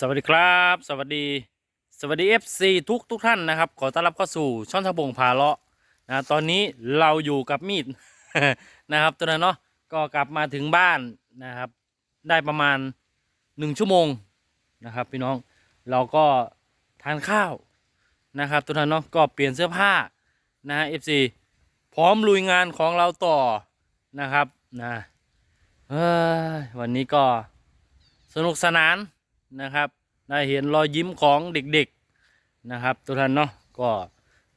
สวัสดีครับ สวัสดี สวัสดี FC ทุกทุกท่านนะครับ ขอต้อนรับเข้าสู่ช่องทบงพาเลาะนะตอนนี้เราอยู่กับมีด นะครับตัวนั้นเนาะก็กลับมาถึงบ้านนะครับ ได้ประมาณหนึ่งชั่วโมงนะครับ พี่น้องเราก็ทานข้าวนะครับตัวนั้นเนาะก็เปลี่ยนเสื้อผ้านะฮะ FC พร้อมลุยงานของเราต่อนะครับนะวันนี้ก็สนุกสนาน นะครับ ได้เห็นรอยยิ้มของเด็กๆนะครับ ทุกท่านเนาะก็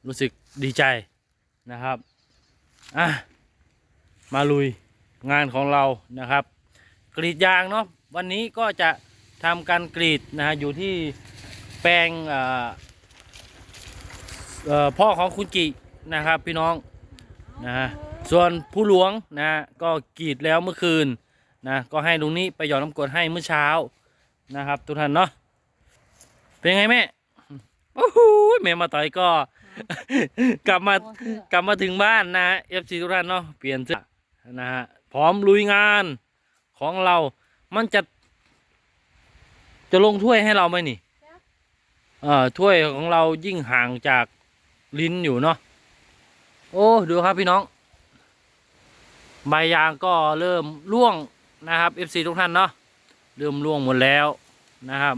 รู้สึกดีใจนะครับอะมาลุยงานของเรานะครับ กรีดยางเนาะวันนี้ก็จะทำการกรีดนะฮะอยู่ที่แปลงอ่อเอ่อพ่อของคุณกินะครับพี่น้องนะฮะส่วนผู้หลวงนะฮะก็กรีดแล้วเมื่อคืนนะก็ให้ลุงนี้ไปหยอดน้ำกรดให้เมื่อเช้า นะครับ ทุกท่านเนาะเป็นไงแม่โอ้โหแม่มาต่อยก็ กลับมากลับมาถึงบ้านนะเอฟซีทุกท่านเนาะเปลี่ยนเสื้อนะฮะพร้อมลุยงานของเรา มันจะ จะลงถ้วยให้เราไหมนี่เอ่อถ้วยของเรายิ่งห่างจากลิ้นอยู่เนาะโอ้ดูครับพี่น้อง ใบยางก็เริ่มร่วงนะครับเอฟซีทุกท่านเนาะ เริ่มร่วงหมดแล้วนะครับ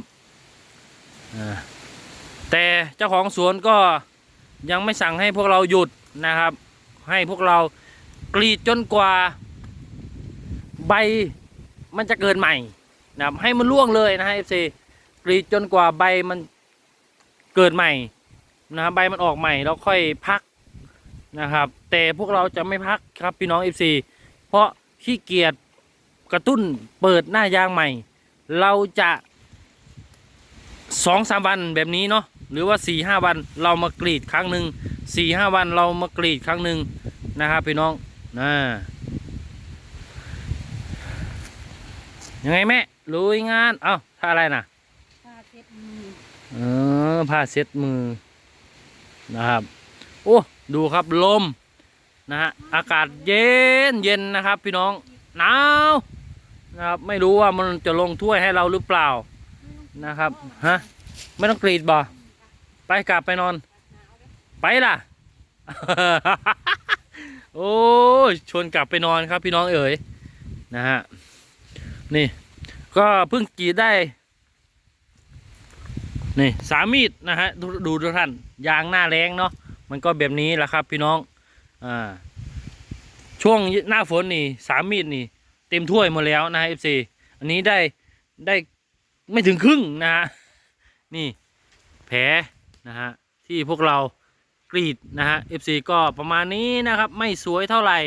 แต่เจ้าของสวนก็ยังไม่สั่งให้พวกเราหยุดนะครับ ให้พวกเรากรีดจนกว่า ใบมันจะเกิดใหม่นะครับให้มันร่วงเลยนะฮะเอฟซีกรีดจนกว่าใบมันเกิดใหม่นะครับใบมันออกใหม่แล้วค่อยพักนะครับ แต่พวกเราจะไม่พักครับพี่น้องเอฟซีเพราะขี้เกียจ กระตุ้นเปิดหน้ายางใหม่ เราจะสองสามวันแบบนี้เนาะหรือว่าสี่ห้าวันเรามากรีดครั้งหนึ่งสี่ห้าวันเรามากรีดครั้งหนึ่งนะครับพี่น้องนะยังไงแม่ลุยงานเอ้าท่าอะไรนะผ้าเช็ดมือเออผ้าเช็ดมือนะครับ โอ้ดูครับลมนะฮะอากาศเย็นเย็นนะครับพี่น้องหนาว นะครับ ไม่รู้ว่ามันจะลงถ้วยให้เราหรือเปล่านะครับฮะไม่ต้องกรีดบ่ไปกลับไปนอน ไปล่ะ โอ้ชวนกลับไปนอนครับ พี่น้องเอ๋ยนะฮะนี่ ก็เพิ่งกรีดได้ นี่สามมีดนะฮะดูดูทุกท่านยางหน้าแรงเนาะมันก็แบบนี้แหละครับ พี่น้องอ่าช่วงหน้าฝนนี่สามมีดนี่ เต็มถ้วยหมดแล้วนะฮะ FC อันนี้ได้ได้ไม่ถึงครึ่งนะฮะ นี่แผลนะฮะ ที่พวกเรากรีดนะฮะ FC ก็ประมาณนี้นะครับ ไม่สวยเท่าไหร่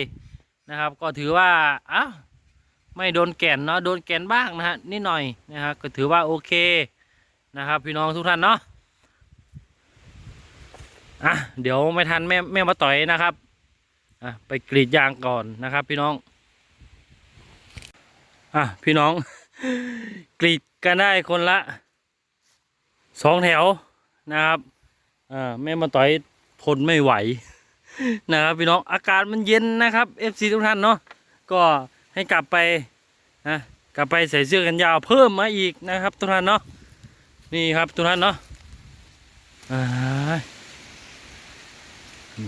นะครับ ก็ถือว่าอ้าวไม่โดนแก่นเนาะโดนแก่นบ้างนะฮะนิดหน่อยนะครับก็ถือว่าโอเคนะครับ พี่น้องทุกท่านเนาะอะเดี๋ยวไม่ทันแม่แม่มาต่อยนะครับอะไปกรีดยางก่อนนะครับ พี่น้อง อะพี่น้อง กรีดกันได้คนละสองแถวนะครับอ่าแม่มาต่อยทนไม่ไหวนะครับพี่น้องอากาศมันเย็นนะครับเอฟซีทุกท่านเนาะก็ให้กลับไปนะกลับไปใส่เสื้อกันยาวเพิ่มมาอีกนะครับทุกท่านเนาะนี่ครับทุกท่านเนาะอ่า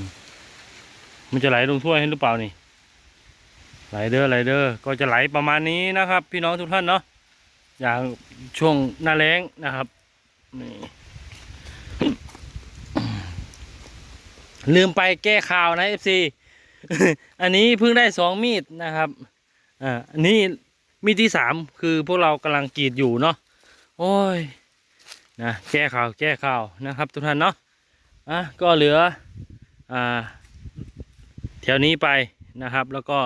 มมันจะไหลลงถ้วยให้หรือเปล่านี่ ไหลเด้อไหลเด้อก็จะไหลประมาณนี้นะครับ พี่น้องทุกท่านเนาะอย่างช่วงหน้าแล้งนะครับนี่ลืมไปแก้ข่าวนะเอฟซีอันนี้เพิ่งได้สองมีดนะครับอ่าอันนี้มีดที่สามคือพวกเรากำลังกรีดอยู่เนาะโอ้ยนะแก้ข่าวแก้ข่าวนะครับ ทุกท่านเนาะอะก็เหลืออ่าแถวนี้ไปนะครับ แล้วก็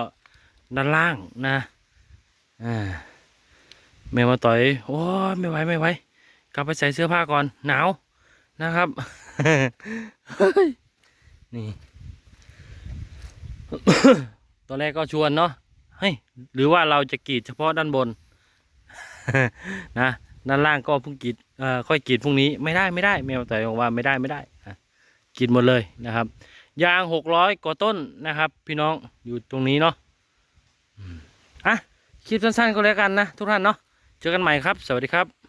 ด้านล่างนะอ่าแม่มาต่อยโอ้ไม่ไหวไม่ไหวกลับไปใส่เสื้อผ้าก่อนหนาวนะครับนี่ตอนแรกก็ชวนเนาะเฮ้ยหรือว่าเราจะกรีดเฉพาะด้านบนนะด้านล่างก็เพิ่งกรีดเอ่อค่อยกรีดพรุ่งนี้ไม่ได้ไม่ได้แมวแต่บอกว่าไม่ได้ไม่ได้กรีดหมดเลยนะครับ ยางหกร้อยกว่าต้นนะครับ พี่น้องอยู่ตรงนี้เนาะ อะคลิปสั้นๆก็แล้วกันนะทุกท่านเนาะเจอกันใหม่ครับ สวัสดีครับ